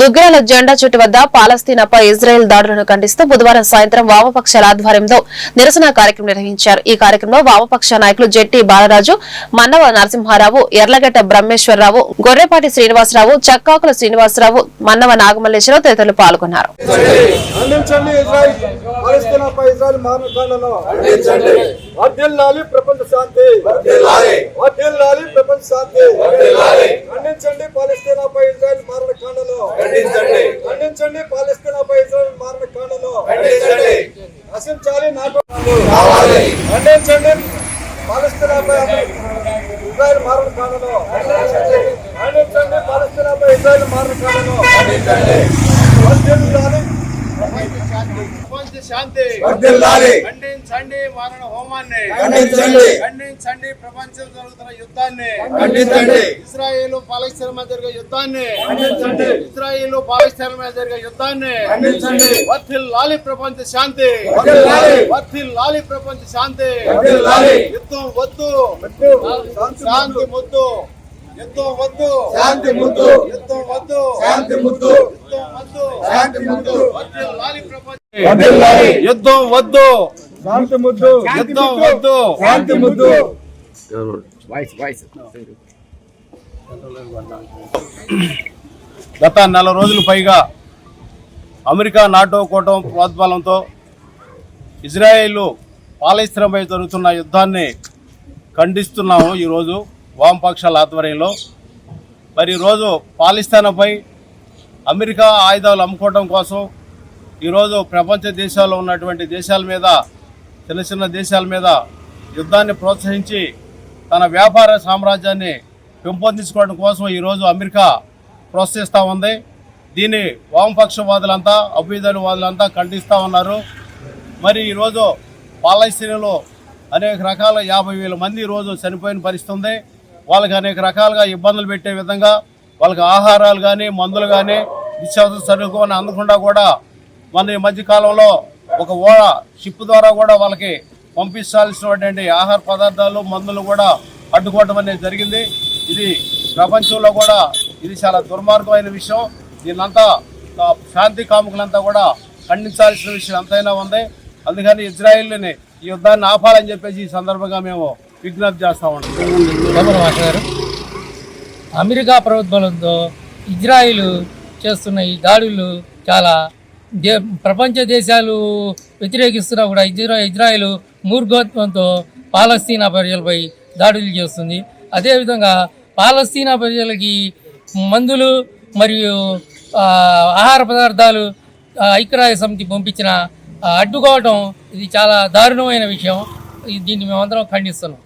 దుగ్గరాల జెండా చుట్టు వద్ద పాలస్తీనాపై ఇజ్రాయెల్ దాడులను ఖండిస్తూ బుధవారం సాయంత్రం వామపక్షాల ఆధ్వర్యంలో నిరసన కార్యక్రమం నిర్వహించారు. ఈ కార్యక్రమంలో వామపక్ష నాయకులు జెట్టి బాలరాజు మన్నవ నరసింహారావు ఎర్లగడ్డ బ్రహ్మేశ్వరరావు గొర్రెపాటి శ్రీనివాసరావు చక్కాకుల శ్రీనివాసరావు మన్నవ నాగమల్లేశ్వరరావు తదితరులు పాల్గొన్నారు. ఖండించండి ఇజ్రాయెల్ పాలస్తీనాపై ఇజ్రాయెల్ మానకాండను వర్ధిల్లాలి ప్రపంచ శాంతి. వర్ధిల్లాలి ప్రపంచ శాంతి. ఖండించండి పాలస్తీనాపై ఇజ్రాయెల్ మారణకాండను ఖండించండి. పాలస్తీనాపై ఇజ్రాయెల్ నశించాలి నాటు ఖండించండి. పాలస్తీనాపై ఇజ్రాయెల్ మారణకాండను ఖండించండి. పాలస్తీనాపై ఇజ్రాయెల్ మారణకాండను వర్ధిల్లాలి ప్రపంచ శాంతి వర్ధిల్లాలి ఖండించండి మారణ హోమాన్ని ఖండించండి. ఖండించండి ప్రపంచం జరుగుతున్న యుద్ధాన్ని ఖండించండి. ఇస్రాయేల్ పాలస్తీన్ మధ్య జరిగే యుద్ధాన్ని ఖండించండి. ఇస్రాయేల్ పాలస్తీన్ మధ్య జరిగే యుద్ధాన్ని ఖండించండి. వర్ధిల్లాలి ప్రపంచ శాంతి. వర్ధిల్లాలి ప్రపంచ శాంతి. యుద్ధం వద్దు శాంతి ముద్దు యుద్ధం వద్దు శాంతి ముద్దు. యుద్ధం వద్దు శాంతి ముద్దు. యుద్ధం వద్దు శాంతి ముద్దు. వర్ధిల్లాలి ప్రపంచ. యుద్ధం వద్దు శాంతి ముద్దు యుద్ధం వద్దు శాంతి ముద్దు గత నెల రోజులు పైగా అమెరికా నాటో కూటమి ప్రోద్బలంతో ఇజ్రాయేల్ పాలస్తీనంపై జరుగుతున్న యుద్ధాన్ని ఖండిస్తున్నాము ఈరోజు వామపక్షాల ఆధ్వర్యంలో. మరి ఈరోజు పాలస్తీనాపై అమెరికా ఆయుధాలు అమ్ముకోవడం కోసం ఈరోజు ప్రపంచ దేశాల్లో ఉన్నటువంటి దేశాల మీద చిన్న చిన్న దేశాల మీద యుద్ధాన్ని ప్రోత్సహించి తన వ్యాపార సామ్రాజ్యాన్ని పెంపొందించుకోవడం కోసం ఈరోజు అమెరికా ప్రోత్సహిస్తూ ఉంది. దీన్ని వామపక్షవాదులంతా అభ్యుదయవాదులంతా ఖండిస్తూ ఉన్నారు. మరి ఈరోజు పాలస్తీనాలో అనేక రకాల యాభై వేల మంది ఈరోజు చనిపోయిన పరిస్థితి ఉంది వాళ్ళకి అనేక రకాలుగా ఇబ్బందులు పెట్టే విధంగా వాళ్ళకి ఆహారాలు కానీ మందులు కానీ నిత్యావసర సరుకుని అందకుండా కూడా మన ఈ మధ్యకాలంలో ఒక ఓడ షిప్ ద్వారా కూడా వాళ్ళకి పంపించాల్సినటువంటి ఆహార పదార్థాలు మందులు కూడా అడ్డుకోవడం అనేది జరిగింది. ఇది ప్రపంచంలో కూడా ఇది చాలా దుర్మార్గమైన విషయం. దీన్నంతా శాంతి కాముకులంతా కూడా ఖండించాల్సిన విషయం ఎంతైనా ఉంది. అందుకని ఇజ్రాయిల్ని ఈ యుద్ధాన్ని ఆపాలని చెప్పేసి ఈ సందర్భంగా మేము విజ్ఞప్తి చేస్తా ఉంటాం గారు. అమెరికా ప్రభుత్వంతో ఇజ్రాయిల్ చేస్తున్న ఈ దాడులు చాలా ప్రపంచ దేశాలు వ్యతిరేకిస్తున్నా కూడా ఇజ్రా ఇజ్రాయెల్ మూర్ఘత్వంతో పాలస్తీనా ప్రజలపై దాడులు చేస్తుంది. అదేవిధంగా పాలస్తీనా ప్రజలకి మందులు మరియు ఆహార పదార్థాలు ఐక్యరాజ్య సమితి పంపించిన అడ్డుకోవటం ఇది చాలా దారుణమైన విషయం. దీన్ని మేమందరం ఖండిస్తున్నాం.